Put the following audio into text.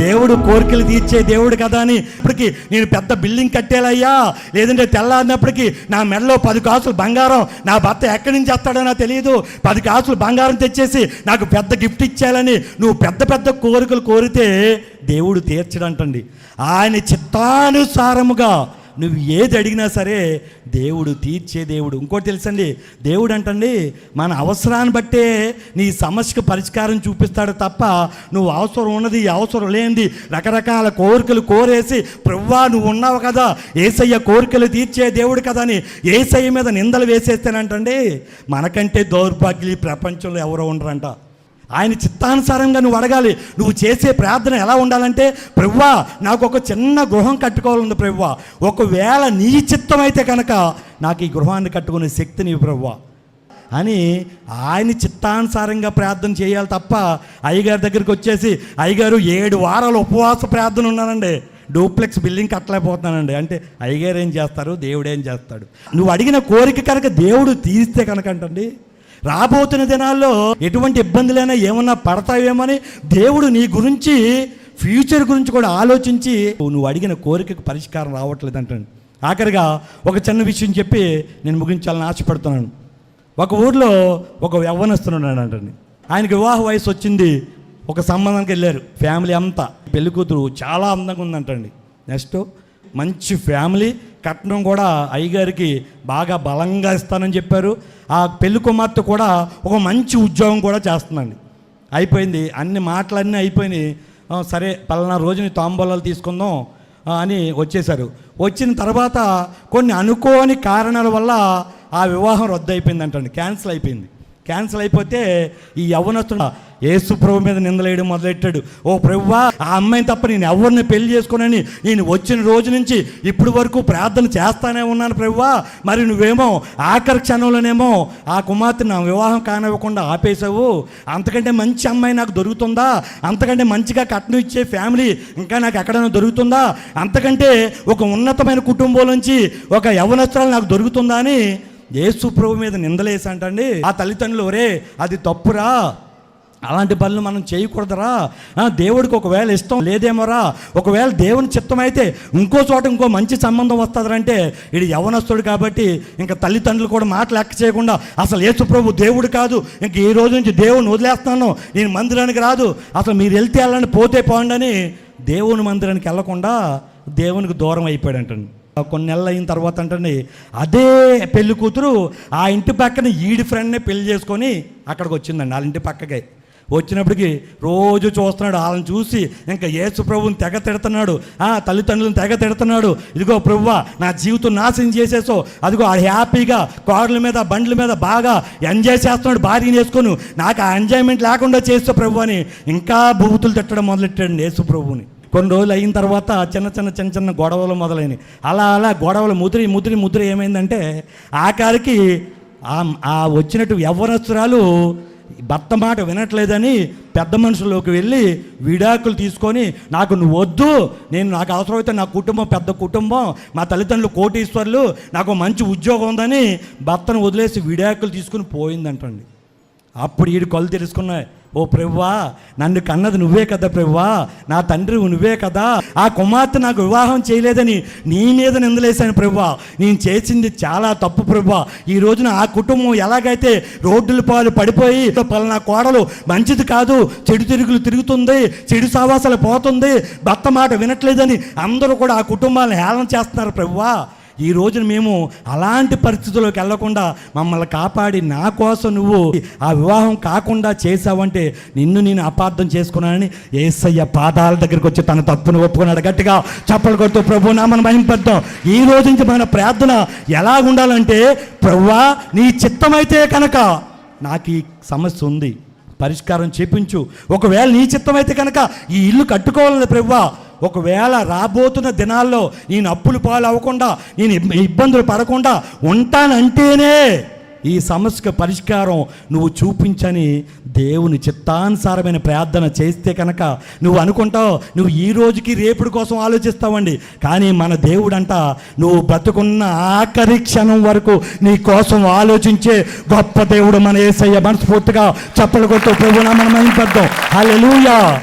దేవుడు కోరికలు తీర్చే దేవుడు కదా అని ఇప్పటికి నేను పెద్ద బిల్డింగ్ కట్టేలయ్యా. లేదంటే తెల్లారినప్పటికీ నా మెడలో పది కాసులు బంగారం నా భర్త ఎక్కడి నుంచి వస్తాడో నాకు తెలియదు. పది కాసులు బంగారం తెచ్చేసి నాకు పెద్ద గిఫ్ట్ ఇచ్చేయాలని నువ్వు పెద్ద పెద్ద కోరికలు కోరితే దేవుడు తీర్చడంటండి. ఆయన చిత్తానుసారముగా నువ్వు ఏది అడిగినా సరే దేవుడు తీర్చే దేవుడు. ఇంకోటి తెలుసండి దేవుడు అంటండి మన అవసరాన్ని బట్టే నీ సమస్యకు పరిష్కారం చూపిస్తాడు తప్ప నువ్వు అవసరం ఉన్నది అవసరం లేనిది రకరకాల కోరికలు కోరేసి ప్రవ్వా నువ్వు ఉన్నావు కదా ఏసయ్య కోరికలు తీర్చే దేవుడు కదా అని ఏసయ్య మీద నిందలు వేసేస్తేనంటండి మనకంటే దౌర్భాగ్యులు ప్రపంచంలో ఎవరో ఉండరంట. ఆయన చిత్తానుసారంగా నువ్వు అడగాలి. నువ్వు చేసే ప్రార్థన ఎలా ఉండాలంటే ప్రవ్వా నాకు ఒక చిన్న గృహం కట్టుకోవాలంది ప్రవ్వా. ఒకవేళ నీ చిత్తం అయితే కనుక నాకు ఈ గృహాన్ని కట్టుకునే శక్తి నీవు ప్రవ్వా. అని ఆయన చిత్తానుసారంగా ప్రార్థన చేయాలి తప్ప అయ్యగారి దగ్గరికి వచ్చేసి అయ్యగారు ఏడు వారాలు ఉపవాస ప్రార్థన ఉన్నానండి. డూప్లెక్స్ బిల్డింగ్ కట్టలేకపోతున్నానండి. అంటే అయ్యగారు ఏం చేస్తారు? దేవుడు ఏం చేస్తాడు? నువ్వు అడిగిన కోరిక కనుక దేవుడు తీరిస్తే కనుక అంటండి. రాబోతున్న దినాల్లో ఎటువంటి ఇబ్బందులైనా ఏమన్నా పడతావేమని దేవుడు నీ గురించి ఫ్యూచర్ గురించి కూడా ఆలోచించి నువ్వు అడిగిన కోరికకు పరిష్కారం రావట్లేదు అంటాను ఆఖరిగా ఒక చిన్న విషయం చెప్పి నేను ముగించాలని ఆశపడుతున్నాను. ఒక ఊర్లో ఒక యవ్వనస్తున్నాడు అంటండి ఆయనకి వివాహ వయసు వచ్చింది. ఒక సంబంధానికి వెళ్ళారు. ఫ్యామిలీ అంతా. పెళ్ళి కూతురు చాలా అందంగా ఉందంటండి. నెక్స్ట్ మంచి ఫ్యామిలీ కట్నం కూడా అయ్యగారికి బాగా బలంగా ఇస్తానని చెప్పారు. ఆ పెళ్ళి కుమార్తె కూడా ఒక మంచి ఉద్యోగం కూడా చేస్తుందండి. అయిపోయింది. అన్ని మాటలన్నీ అయిపోయినాయి. సరే పలానా రోజుని తాంబూలాలు తీసుకుందాం అని వచ్చేశారు. వచ్చిన తర్వాత కొన్ని అనుకోని కారణాల వల్ల ఆ వివాహం రద్దు అయిపోయిందంటండి. క్యాన్సిల్ అయిపోయింది. క్యాన్సిల్ అయిపోతే ఈ యవ్వనస్తుడు యేసు ప్రభు మీద నిందలేయడం మొదలెట్టాడు. ఓ ప్రభువా ఆ అమ్మాయిని తప్ప నేను ఎవరిని పెళ్ళి చేసుకోనని నేను వచ్చిన రోజు నుంచి ఇప్పటి వరకు ప్రార్థన చేస్తానే ఉన్నాను ప్రభువా మరి నువ్వేమో ఆఖరి క్షణంలోనేమో ఆ కుమార్తె నా వివాహం కానివ్వకుండా ఆపేశావు. అంతకంటే మంచి అమ్మాయి నాకు దొరుకుతుందా? అంతకంటే మంచిగా కట్నం ఇచ్చే ఫ్యామిలీ ఇంకా నాకు ఎక్కడైనా దొరుకుతుందా? అంతకంటే ఒక ఉన్నతమైన కుటుంబం నుంచి ఒక యవనస్త్రాలు నాకు దొరుకుతుందా అని యేసు ప్రభు మీద నిందలేసి అంటండి ఆ తల్లిదండ్రులు ఒరే అది తప్పురా. అలాంటి పనులు మనం చేయకూడదురా. ఆ, దేవుడికి ఒకవేళ ఇష్టం లేదేమోరా. ఒకవేళ దేవుని చిత్తం అయితే ఇంకో చోట ఇంకో మంచి సంబంధం వస్తుందంటే ఇది యవనస్తుడు కాబట్టి ఇంకా తల్లిదండ్రులు కూడా మాట లెక్క చేయకుండా అసలు యేసు ప్రభు దేవుడు కాదు. ఇంక ఈ రోజు నుంచి దేవుని వదిలేస్తున్నాను. నేను మందిరానికి రాదు. అసలు మీరు వెళ్తే వెళ్ళండి పోతే పోండి అని దేవుని మందిరానికి వెళ్ళకుండా దేవునికి దూరం అయిపోయాడంటండి. కొన్ని నెలలు అయిన తర్వాత అంటే అదే పెళ్ళి కూతురు ఆ ఇంటి పక్కన ఈడి ఫ్రెండ్నే పెళ్ళి చేసుకొని అక్కడికి వచ్చిందండి. వాళ్ళ ఇంటి పక్కకే. వచ్చినప్పటికి రోజు చూస్తున్నాడు. వాళ్ళని చూసి ఇంకా యేసు ప్రభుని తెగ తిడుతున్నాడు. ఆ తల్లిదండ్రులను తెగ తిడుతున్నాడు. ఇదిగో ప్రభువా నా జీవితం నాశనం చేసేసో అదిగో ఆ హ్యాపీగా కార్ల మీద బండ్ల మీద బాగా ఎంజాయ్ చేస్తున్నాడు. భార్యని వేసుకొని నాకు ఆ ఎంజాయ్మెంట్ లేకుండా చేస్తా ప్రభు అని ఇంకా బూతులు తిట్టడం మొదలెట్టాడు యేసు ప్రభుని కొన్ని రోజులు అయిన తర్వాత చిన్న చిన్న చిన్న చిన్న గొడవలు మొదలైనవి. అలా అలా గొడవలు ముదిరి ముదిరి ముదిరి ఏమైందంటే ఆఖరికి ఆ- ఆ వచ్చినట్టు యవ్వనస్తురాలు భర్త మాట వినట్లేదని పెద్ద మనుషుల్లోకి వెళ్ళి విడాకులు తీసుకొని నాకు నువ్వు వద్దు నేను నాకు అవసరమైతే నా కుటుంబం పెద్ద కుటుంబం మా తల్లిదండ్రులు కోటీశ్వర్లు నాకు మంచి ఉద్యోగం ఉందని భర్తను వదిలేసి విడాకులు తీసుకుని పోయిందంటండి. అప్పుడు ఈడు కళ్ళు తెలుసుకున్నాయి ఓ ప్రభువా నన్ను కన్నది నువ్వే కదా ప్రభువా నా తండ్రి నువ్వే కదా ఆ కుమార్తె నాకు వివాహం చేయలేదని నీ మీద నిందలేశాను ప్రభువా నేను చేసింది చాలా తప్పు ప్రభువా ఈ రోజున ఆ కుటుంబం ఎలాగైతే రోడ్డుల పాలు పడిపోయి పలానా కోడలు మంచిది కాదు చెడు తిరుగులు తిరుగుతుంది చెడు సావాసాలు పోతుంది భర్త మాట వినట్లేదని అందరూ కూడా ఆ కుటుంబాలను హేళన చేస్తున్నారు ప్రభువా ఈ రోజున మేము అలాంటి పరిస్థితుల్లోకి వెళ్ళకుండా మమ్మల్ని కాపాడి నా కోసం నువ్వు ఆ వివాహం కాకుండా చేసావంటే నిన్ను నేను అపార్థం చేసుకున్నానని ఏసయ్య పాదాల దగ్గరికి వచ్చి తన తప్పును ఒప్పుకున్నాడు. గట్టిగా చప్పలు కొడుతూ ప్రభు నామని మహింపద్దాం ఈ రోజు నుంచి మన ప్రార్థన ఎలా ఉండాలంటే ప్రవ్వా నీ చిత్తమైతే కనుక నాకు ఈ సమస్య ఉంది. పరిష్కారం చేపించు. ఒకవేళ నీ చిత్తమైతే కనుక ఈ ఇల్లు కట్టుకోవాలి ప్రభువా ఒకవేళ రాబోతున్న దినాల్లో నేను అప్పులు పాలు అవ్వకుండా నేను ఇబ్బందులు పడకుండా ఉంటానంటేనే ఈ సమస్యకు పరిష్కారం నువ్వు చూపించని దేవుని చిత్తానుసారమైన ప్రార్థన చేస్తే కనుక నువ్వు అనుకుంటావు నువ్వు ఈ రోజుకి రేపుడు కోసం ఆలోచిస్తావండి. కానీ మన దేవుడంట నువ్వు బ్రతుకున్న ఆఖరి క్షణం వరకు నీ కోసం ఆలోచించే గొప్ప దేవుడు మన ఏసయ్య మనస్ఫూర్తిగా చప్పలు కొట్టు ప్రభు నామని మహింపద్దాం హలో